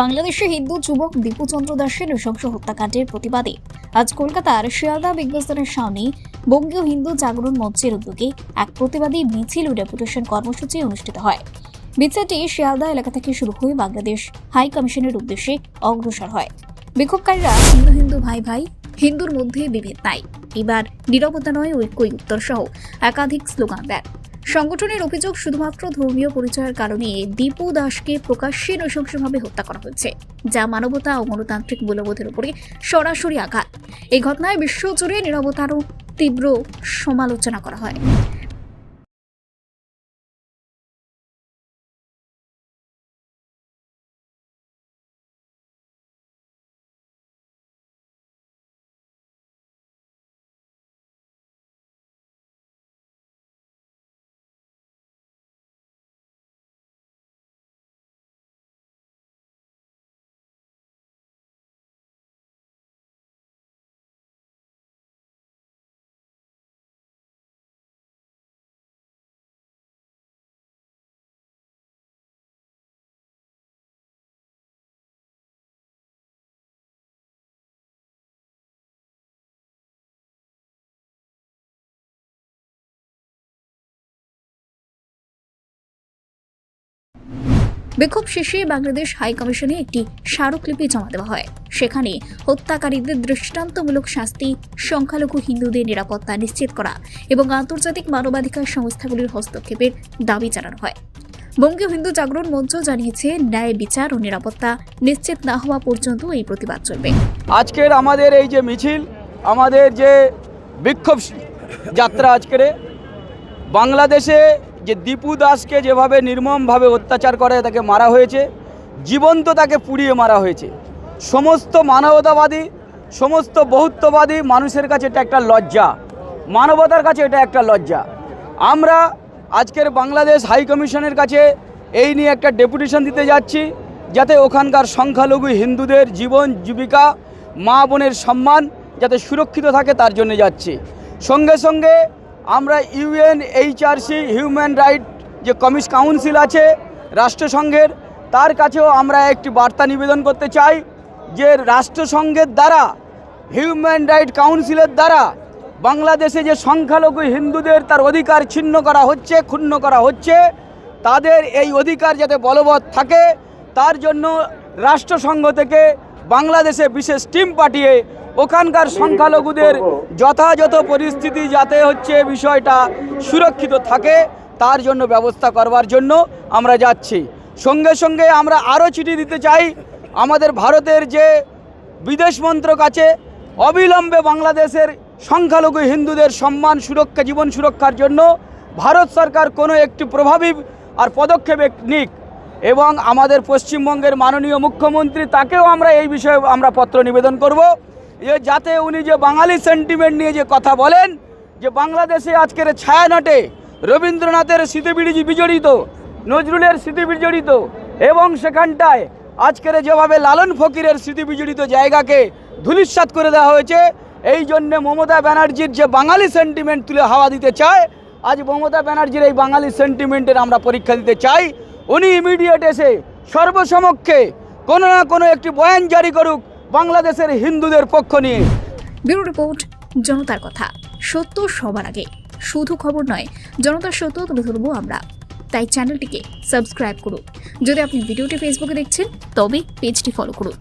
বাংলাদেশে হিন্দু যুবক দীপুচন্দ্র দাসের নৃশংস হত্যাকাণ্ডের প্রতিবাদে আজ কলকাতার শিয়ালদা বিজ্ঞানের সামনে বঙ্গীয় হিন্দু জাগরণ মঞ্চের উদ্যোগে এক প্রতিবাদী মিছিল ও ডেপুটেশন কর্মসূচি অনুষ্ঠিত হয়। মিছিলটি শিয়ালদা এলাকা থেকে শুরু হয়ে বাংলাদেশ হাই কমিশনের উদ্দেশ্যে অগ্রসর হয়। বিক্ষোভকারীরা হিন্দু হিন্দু ভাই ভাই, হিন্দুর মধ্যে বিভেদ নাই। এবার নিরবতা নয় ঐক্যই উত্তর সহ একাধিক স্লোগান দেন। সংগঠনের অভিযোগ শুধুমাত্র ধর্মীয় পরিচয়ের কারণে দীপু দাসকে প্রকাশ্যে নৃশংসভাবে হত্যা করা হয়েছে, যা মানবতা ও গণতান্ত্রিক মূল্যবোধের উপরে সরাসরি আঘাত। এই ঘটনায় বিশ্বজুড়ে নিরবতারও তীব্র সমালোচনা করা হয়। বিক্ষোভ শেষে বাংলাদেশ হাই কমিশনে একটি স্মারকলিপি জমা দেওয়া হয়। সেখানে হত্যাকারীদের দৃষ্টান্তমূলক শাস্তি, সংখ্যালঘু হিন্দুদের নিরাপত্তা নিশ্চিত করা এবং আন্তর্জাতিক মানবাধিকার সংস্থাগুলির হস্তক্ষেপের দাবি জানানো হয়। বঙ্গীয় হিন্দু জাগরণ মঞ্চ জানিয়েছে, ন্যায়, বিচার ও নিরাপত্তা নিশ্চিত না হওয়া পর্যন্ত এই প্রতিবাদ চলবে। আজকের আমাদের এই যে মিছিল, আমাদের যে বিক্ষোভ যাত্রা আজকের বাংলাদেশে যে দীপু দাসকে যেভাবে নির্মমভাবে অত্যাচার করে তাকে মারা হয়েছে, জীবন্ত তাকে পুড়িয়ে মারা হয়েছে। সমস্ত মানবতাবাদী, সমস্ত বহুত্ববাদী মানুষের কাছে এটা একটা লজ্জা। মানবতার কাছে এটা একটা লজ্জা। আমরা আজকের বাংলাদেশ হাই কমিশনের কাছে এই নিয়ে একটা ডেপুটেশন দিতে যাচ্ছি, যাতে ওখানকার সংখ্যালঘু হিন্দুদের জীবন, জীবিকা, মা বোনের সম্মান যাতে সুরক্ষিত থাকে তার জন্য যাচ্ছি। সঙ্গে সঙ্গে আমরা ইউএন এইচআরসি হিউম্যান রাইট যে কমিশ কাউন্সিল আছে রাষ্ট্রসংঘের, তার কাছেও আমরা একটি বার্তা নিবেদন করতে চাই যে রাষ্ট্রসংঘের দ্বারা হিউম্যান রাইট কাউন্সিলের দ্বারা বাংলাদেশে যে সংখ্যালঘু হিন্দুদের তার অধিকার ছিন্ন করা হচ্ছে, ক্ষুণ্ণ করা হচ্ছে, তাদের এই অধিকার যাতে বলবৎ থাকে, তার জন্য রাষ্ট্রসংঘ থেকে বাংলাদেশে বিশেষ টিম পাঠিয়ে ওখানকার সংখ্যালঘুদের যথাযথ পরিস্থিতি যাতে হচ্ছে বিষয়টা সুরক্ষিত থাকে, তার জন্য ব্যবস্থা করবার জন্য আমরা যাচ্ছি। সঙ্গে সঙ্গে আমরা আরও চিঠি দিতে চাই, আমাদের ভারতের যে বিদেশ মন্ত্রক আছে, অবিলম্বে বাংলাদেশের সংখ্যালঘু হিন্দুদের সম্মান সুরক্ষা, জীবন সুরক্ষার জন্য ভারত সরকার কোনো একটি প্রভাবী আর পদক্ষেপ নিক। এবং আমাদের পশ্চিমবঙ্গের মাননীয় মুখ্যমন্ত্রী, তাকেও আমরা এই বিষয়ে আমরা পত্র নিবেদন করব। যে যাতে উনি যে বাঙালি সেন্টিমেন্ট নিয়ে যে কথা বলেন, যে বাংলাদেশে আজকের ছায়ানটে রবীন্দ্রনাথের স্মৃতিবিড়ি বিজড়িত, নজরুলের স্মৃতি বিজড়িত এবং সেখানটায় আজকের যেভাবে লালন ফকিরের স্মৃতি বিজড়িত জায়গাকে ধূলিসাৎ করে দেওয়া হয়েছে, এই জন্যে মমতা ব্যানার্জির যে বাঙালি সেন্টিমেন্ট তুলে হাওয়া দিতে চায়, আজ মমতা ব্যানার্জির এই বাঙালি সেন্টিমেন্টের আমরা পরীক্ষা দিতে চাই। উনি ইমিডিয়েট এসে সর্বসমক্ষে কোনো না কোনো একটি বয়ান জারি করুক বাংলাদেশের হিন্দুদের পক্ষ নিয়ে। ব্যুরো রিপোর্ট, জনতার কথা। সত্য সবার আগে। শুধু খবর নয়, জনতার সত্য তুলে ধরবো আমরা। তাই চ্যানেলটিকে সাবস্ক্রাইব করুন। যদি আপনি ভিডিওটি ফেসবুকে দেখছেন, তবে পেজটি ফলো করুন।